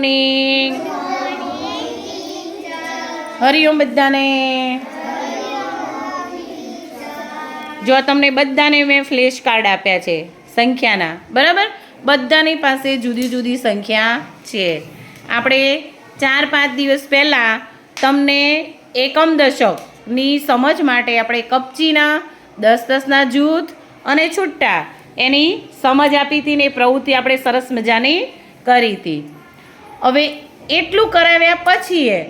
Morning Hariom બધાને. જો તમને બધાને મેં ફ્લેશ કાર્ડ આપ્યા છે, સંખ્યાના. બરાબર? બધાની પાસે જુદી જુદી સંખ્યા છે. આપણે ચાર પાંચ દિવસ પહેલાં તમને એકમ દશકની સમજ માટે આપણે કપચીના, દસ દસના જૂથ અને છૂટા એની સમજ આપી હતી ને પ્રવૃત્તિ આપણે સરસ મજાની કરી હતી. હવે એટલું કરાવ્યા પછી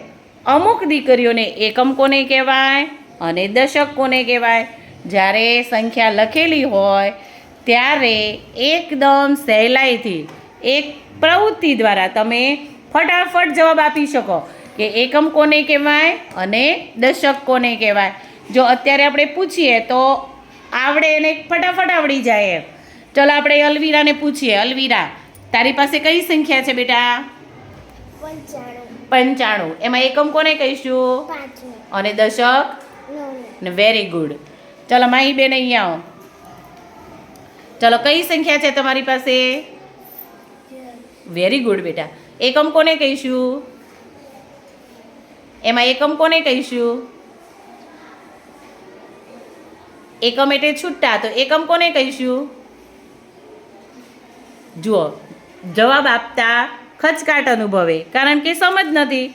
અમુક દીકરીઓને એકમ કોને કહેવાય અને દશક કોને કહેવાય? જ્યારે સંખ્યા લખેલી હોય, ત્યારે એકદમ સહેલાઈથી, એક પ્રવૃત્તિ દ્વારા તમે ફટાફટ જવાબ આપી શકો કે એકમ કોને કહેવાય અને દશક કોને કહેવાય. જો અત્યારે આપણે પૂછીએ તો આવડે એને ફટાફટ આવડી જાય ચલો આપણે અલવીરાને પૂછીએ. અલવીરા, તારી પાસે કઈ સંખ્યા છે બેટા? પંચાણું. એમાં એકમ કોને કહીશું? અને દશક? ને વેરી ગુડ ચલો માહી બેન અહીંયા આવો. ચલો કઈ સંખ્યા છે તમારી પાસે? વેરી ગુડ બેટા. એકમ કોને કહીશું? એમાં એકમ કોને કહીશું? એકમ એટલે છૂટા તો એકમ કોને કહીશું? જુઓ જવાબ આપતા ખચકાટ અનુભવે. કારણ કે સમજ નથી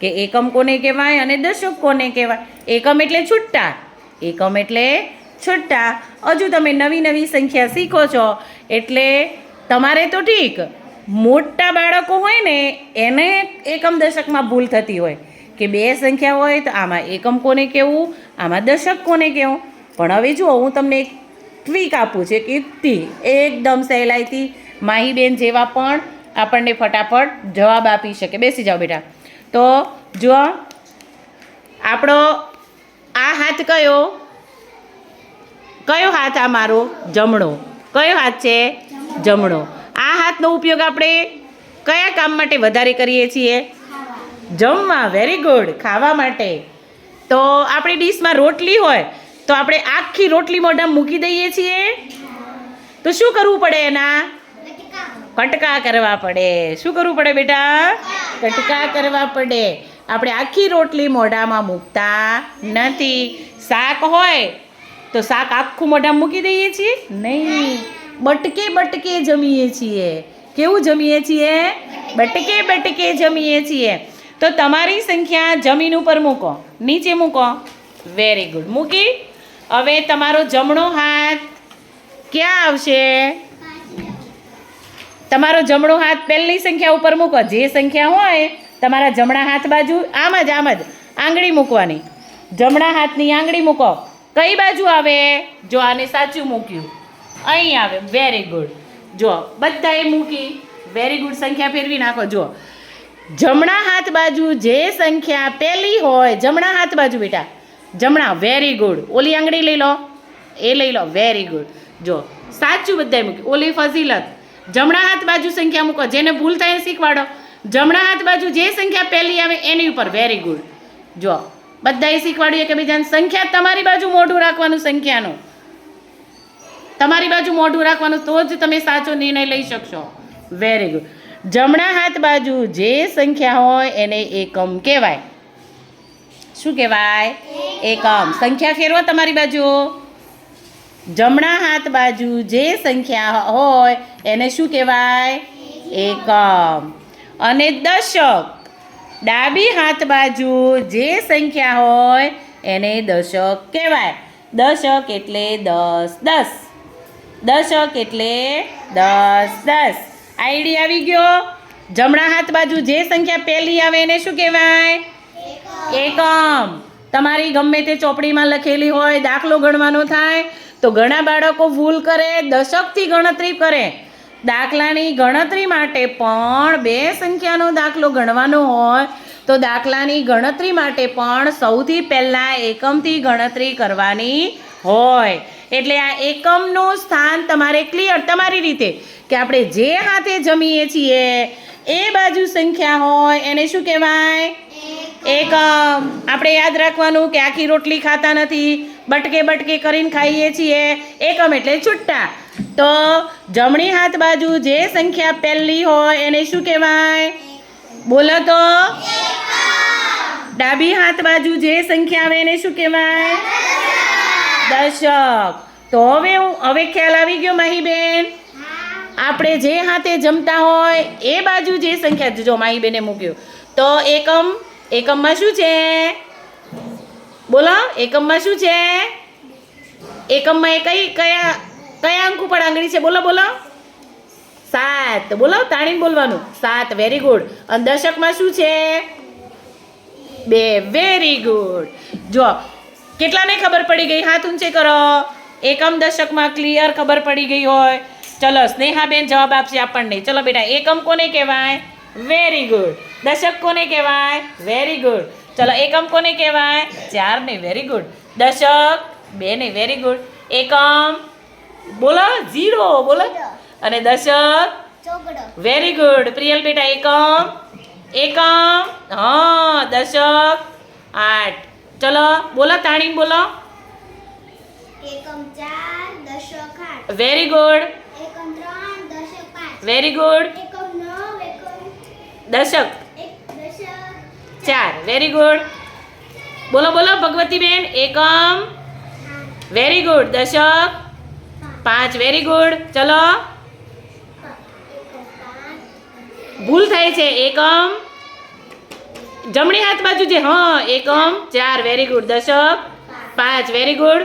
કે એકમ કોને કહેવાય અને દશક કોને કહેવાય. એકમ એટલે છૂટા એકમ એટલે છૂટા હજુ તમે નવી નવી સંખ્યા શીખો છો. એટલે તમારે તો ઠીક. મોટા બાળકો હોય ને, એને એકમ દશકમાં ભૂલ થતી હોય. કે બે સંખ્યા હોય તો આમાં એકમ કોને કહેવું? આમાં દશક કોને કહેવું? પણ હવે જુઓ, હું તમને એક ટ્વીક આપું છું. એક યુક્તિ એકદમ સહેલાઈથી. માહીબેન જેવા પણ આપણને ફટાફટ જવાબ આપી શકે. બેસી જાઓ બેટા. તો જુઓ, આપણો આ હાથ કયો? કયો હાથ આ મારો? જમણો. કયો હાથ છે? જમણો. આ હાથનો ઉપયોગ આપણે કયા કામ માટે વધારે કરીએ છીએ? જમવા. વેરી ગુડ ખાવા માટે. તો આપણી ડીશમાં રોટલી હોય, તો આપણે આખી રોટલી મોઢામાં મૂકી દઈએ છીએ? તો શું કરવું પડે એના? કટકા કરવા પડે. શું કરવું પડે બેટા? કટકા કરવા પડે. આપણે આખી રોટલી મોઢામાં મૂકતા નથી. શાક હોય તો શાક આખું મોઢામાં મૂકી દઈએ છીએ? નહીં. બટકે બટકે જમીએ છીએ. કેવું જમીએ છીએ? બટકે બટકે જમીએ છીએ. તો તમારી સંખ્યા જમીન ઉપર મૂકો. નીચે મૂકો. વેરી ગુડ મૂકી. હવે તમારો જમણો હાથ ક્યાં આવશે? તમારો જમણો હાથ પહેલી સંખ્યા ઉપર મૂકો. જે સંખ્યા હોય, તમારા જમણા હાથ બાજુ આમ જ આમ જ આંગળી મૂકવાની. જમણા હાથની આંગળી મૂકો. કઈ બાજુ આવે? જો આને સાચું મૂક્યું. અહીં આવે. વેરી ગુડ જો, બધાએ મૂકી. વેરી ગુડ સંખ્યા ફેરવી નાખો. જો, જમણા હાથ બાજુ જે સંખ્યા પહેલી હોય, જમણા હાથ બાજુ બેટા. જમણા વેરી ગુડ ઓલી આંગળી લઈ લો. એ લઈ લો. વેરી ગુડ જો, સાચું બધાએ મૂક્યું. ઓલી ફઝીલત. જમણા હાથ બાજુ સંખ્યા મૂકો, જેને ભૂલ થાય શીખવાડો. જમણા હાથ બાજુ જે સંખ્યા પહેલી આવે એની ઉપર વેરી ગુડ જો, બધાએ શીખવાડ્યું કે બીજાને સંખ્યા તમારી બાજુ મોઢું રાખવાનું સંખ્યાનું. તમારી બાજુ મોઢું રાખવાનું, તો જ તમે સાચો નિર્ણય લઈ શકશો. વેરી ગુડ જમણા હાથ બાજુ જે સંખ્યા હોય એને એકમ કહેવાય. શું કહેવાય? એકમ. સંખ્યા ફેરવો તમારી બાજુ. જમણા હાથ બાજુ જે સંખ્યા હોય, એને શું કહેવાય? એકમ. અને દશક. ડાબી હાથ બાજુ જે સંખ્યા હોય, એને દશક કહેવાય. દશક એટલે દસ દસ. દશક એટલે દસ દસ. આઈડી આવી ગયો? જમણા હાથ બાજુ જે સંખ્યા પહેલી આવે, એને શું કહેવાય? એકમ. તમારી ગમે તે ચોપડીમાં લખેલી હોય, દાખલો ગણવાનો થાય તો ઘણા બાળકો ભૂલ કરે દશકથી ગણતરી કરે. દાખલાની ગણતરી માટે પણ બે સંખ્યાનો દાખલો ગણવાનો હોય તો દાખલાની ગણતરી માટે પણ સૌથી પહેલાં એકમથી ગણતરી કરવાની હોય. એટલે આ એકમનું સ્થાન તમારે ક્લિયર તમારી રીતે કે આપણે જે હાથે જમીએ છીએ એ બાજુ સંખ્યા હોય એને શું કહેવાય? એકમ. આપણે યાદ રાખવાનું કે આખી રોટલી ખાતા નથી. બટકે બટકે કરીને ખાઈએ છીએ. એકમ એટલે છૂટા તો જમણી હાથ બાજુ જે સંખ્યા પહેલી હોય એને શું કહેવાય? બોલો તો. ડાબી હાથ બાજુ જે સંખ્યા આવે એને શું કહેવાય? દશક. તો હવે હું, હવે ખ્યાલ આવી ગયો માહીબેન. આપણે જે હાથે જમતા હોય એ બાજુ જે સંખ્યા, જો માહીબેને મૂક્યું. તો એકમ, એકમમાં શું છે? બોલો, એકમમાં શું છે? એકમમાં એ કઈ, કયા કયા અંક ઉપર આંગળી છે? બોલો બોલો. સાત. બોલો તાળીને બોલવાનું. સાત. વેરી ગુડ અને દશકમાં શું છે? બે. વેરી ગુડ જો કેટલાને ખબર પડી ગઈ? હાથ ઊંચે કરો. એકમ દશકમાં ક્લિયર ખબર પડી ગઈ હોય. ચલો, સ્નેહાબેન જવાબ આપશે આપણને. ચલો બેટા, એકમ કોને કહેવાય? વેરી ગુડ દશક કોને કહેવાય? વેરી ગુડ ચલો એકમ કોને કહેવાય? ચાર ને વેરી ગુડ દશક બે ને વેરી ગુડ એકમ બોલો ઝીરો બોલો. અને દશક વેરી ગુડ પ્રિયલ બેટા એકમ એકમ હા દશક આઠ. ચલો બોલો તાણીને બોલો. એકમ ચાર દશક આઠ. વેરી ગુડ એકમ ત્રણ દશક પાંચ. વેરી ગુડ એકમ નવ એકમ દશક. ચાર. વેરી ગુડ બોલો બોલો ભગવતીબેન. એકમ. વેરી ગુડ દશક. પાંચ. વેરી ગુડ ચલો. ભૂલ થાય છે. એકમ. જમણી હાથ બાજુ છે હા એકમ. ચાર. વેરી ગુડ દશક. પાંચ. Very good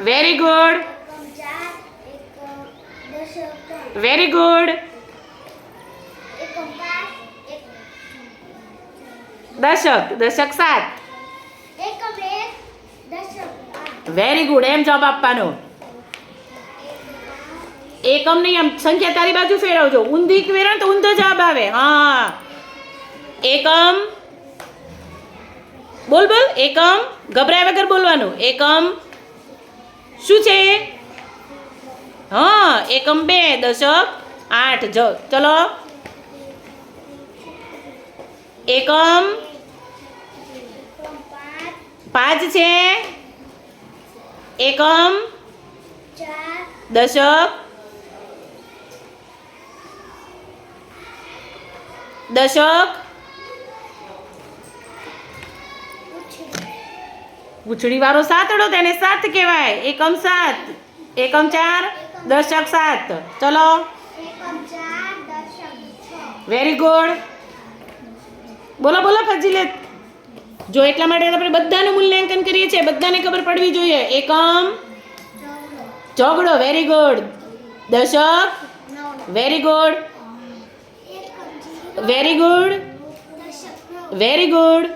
very good very good એકમ પાંચ એક દશક દશક સાત. વેરી ગુડ એમ જવાબ આપવાનો. એકમ નહીં, આમ સંખ્યા તારી બાજુ ફેરવજો. ઊંધી ફેરવો તો ઊંધો જવાબ આવે. હા. એકમ. બોલ બોલ. એકમ. ગભરાય વગર બોલવાનું. એકમ. શું છે? હા, એકમ બે, દશક આઠ. જ, ચલો. એકમ. પાંચ છે. એકમ. દશક. દશક. પૂંછડી વાળો સાતડો તેને સાત કહેવાય. એકમ સાત. એકમ ચાર. દશક સાત. ચલો. વેરી ગુડ બોલો બોલો ફજીલેત જો એટલા માટે આપણે બધાનું મૂલ્યાંકન કરીએ છીએ. બધાને ખબર પડવી જોઈએ. એકમ ચોગડો વેરી ગુડ દશક very good very good very good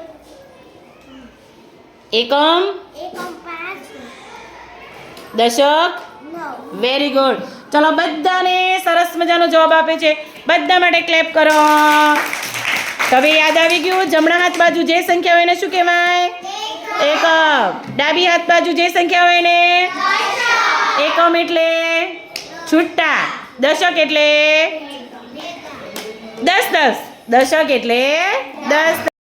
એકમ દશક વેરી ગુડ ચલો બધાને સરસ મજાનો જવાબ આપે છે. બધા માટે ક્લેપ કરો. હવે યાદ આવી ગયું, જમણા હાથ બાજુ જે સંખ્યા હોય એને શું કહેવાય? એકમ ડાબી હાથ બાજુ જે સંખ્યા હોય એને? એકમ એટલે છૂટા. દશક એટલે? દસ દસ. દશક એટલે દસ.